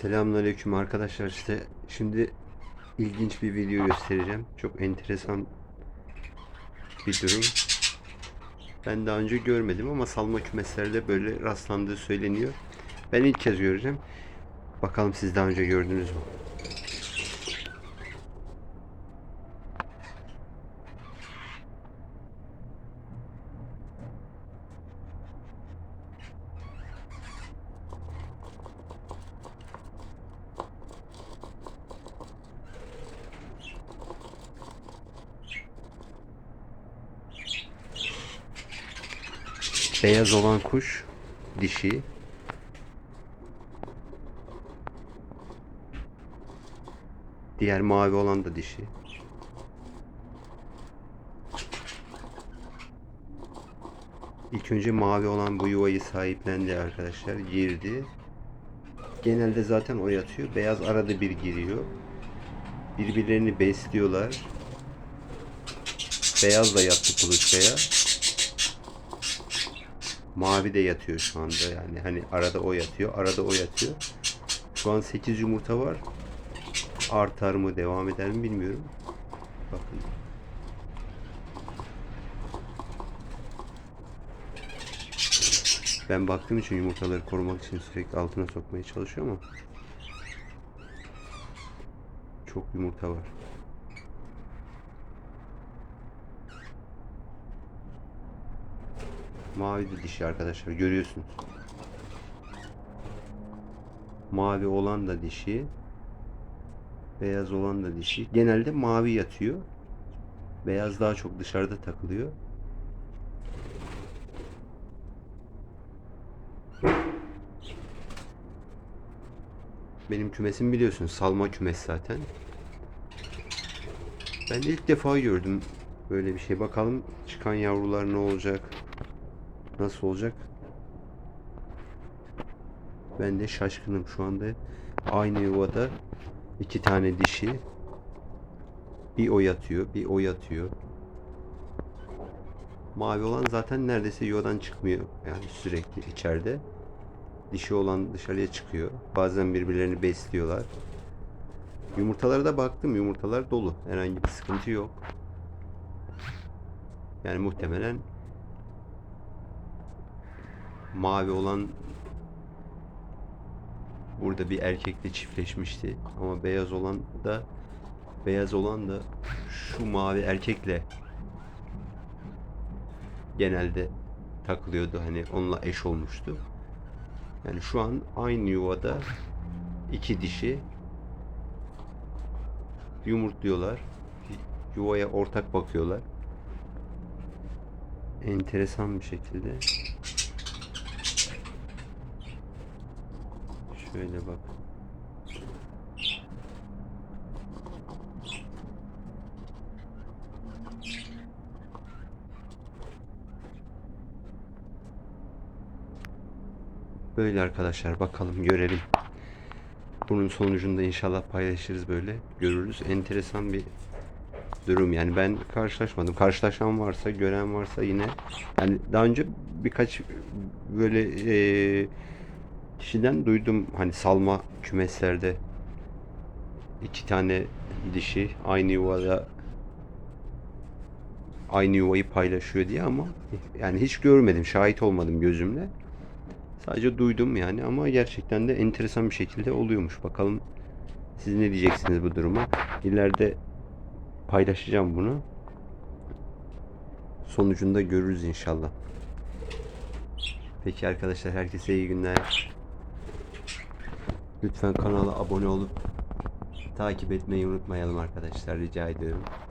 Selamünaleyküm arkadaşlar size şimdi ilginç bir video göstereceğim. Çok enteresan bir durum. Ben daha önce görmedim ama salma kümeslerde böyle rastlandığı söyleniyor. Ben ilk kez göreceğim. Bakalım siz daha önce gördünüz mü? Beyaz olan kuş dişi. Diğer mavi olan da dişi. İlk önce mavi olan bu yuvayı sahiplendi arkadaşlar. Girdi. Genelde zaten o yatıyor. Beyaz arada bir giriyor. Birbirlerini besliyorlar. Beyaz da yattı kuluçkaya. Mavi de yatıyor şu anda yani hani arada o yatıyor, arada o yatıyor. Şu an 8 yumurta var. Artar mı, devam eder mi bilmiyorum. Bakın. Ben baktığım için yumurtaları korumak için sürekli altına sokmaya çalışıyor ama çok yumurta var. Mavi de dişi arkadaşlar görüyorsunuz. Mavi olan da dişi. Beyaz olan da dişi. Genelde mavi yatıyor. Beyaz daha çok dışarıda takılıyor. Benim kümesim biliyorsun salma kümes zaten. Ben ilk defa gördüm böyle bir şey. Bakalım çıkan yavrular ne olacak? Nasıl olacak? Ben de şaşkınım şu anda. Aynı yuvada iki tane dişi. Bir o yatıyor, bir o yatıyor. Mavi olan zaten neredeyse yuvadan çıkmıyor. Yani sürekli içeride. Dişi olan dışarıya çıkıyor. Bazen birbirlerini besliyorlar. Yumurtalara da baktım. Yumurtalar dolu. Herhangi bir sıkıntı yok. Yani muhtemelen mavi olan burada bir erkekle çiftleşmişti. Ama beyaz olan da beyaz olan da şu mavi erkekle genelde takılıyordu. Hani onunla eş olmuştu. Yani şu an aynı yuvada iki dişi yumurtluyorlar. Yuvaya ortak bakıyorlar. Enteresan bir şekilde. Şöyle bak. Böyle arkadaşlar bakalım görelim. Bunun sonucunda inşallah paylaşırız böyle. Görürüz. Enteresan bir durum yani ben karşılaşmadım. Karşılaşan varsa, gören varsa yine yani daha önce birkaç böyle eee kişiden duydum hani salma kümeslerde iki tane dişi aynı yuvada aynı yuvayı paylaşıyor diye ama yani hiç görmedim, şahit olmadım gözümle. Sadece duydum yani ama gerçekten de enteresan bir şekilde oluyormuş. Bakalım siz ne diyeceksiniz bu duruma? İleride paylaşacağım bunu. Sonucunda görürüz inşallah. Peki arkadaşlar herkese iyi günler. Lütfen kanala abone olup takip etmeyi unutmayalım arkadaşlar rica ediyorum.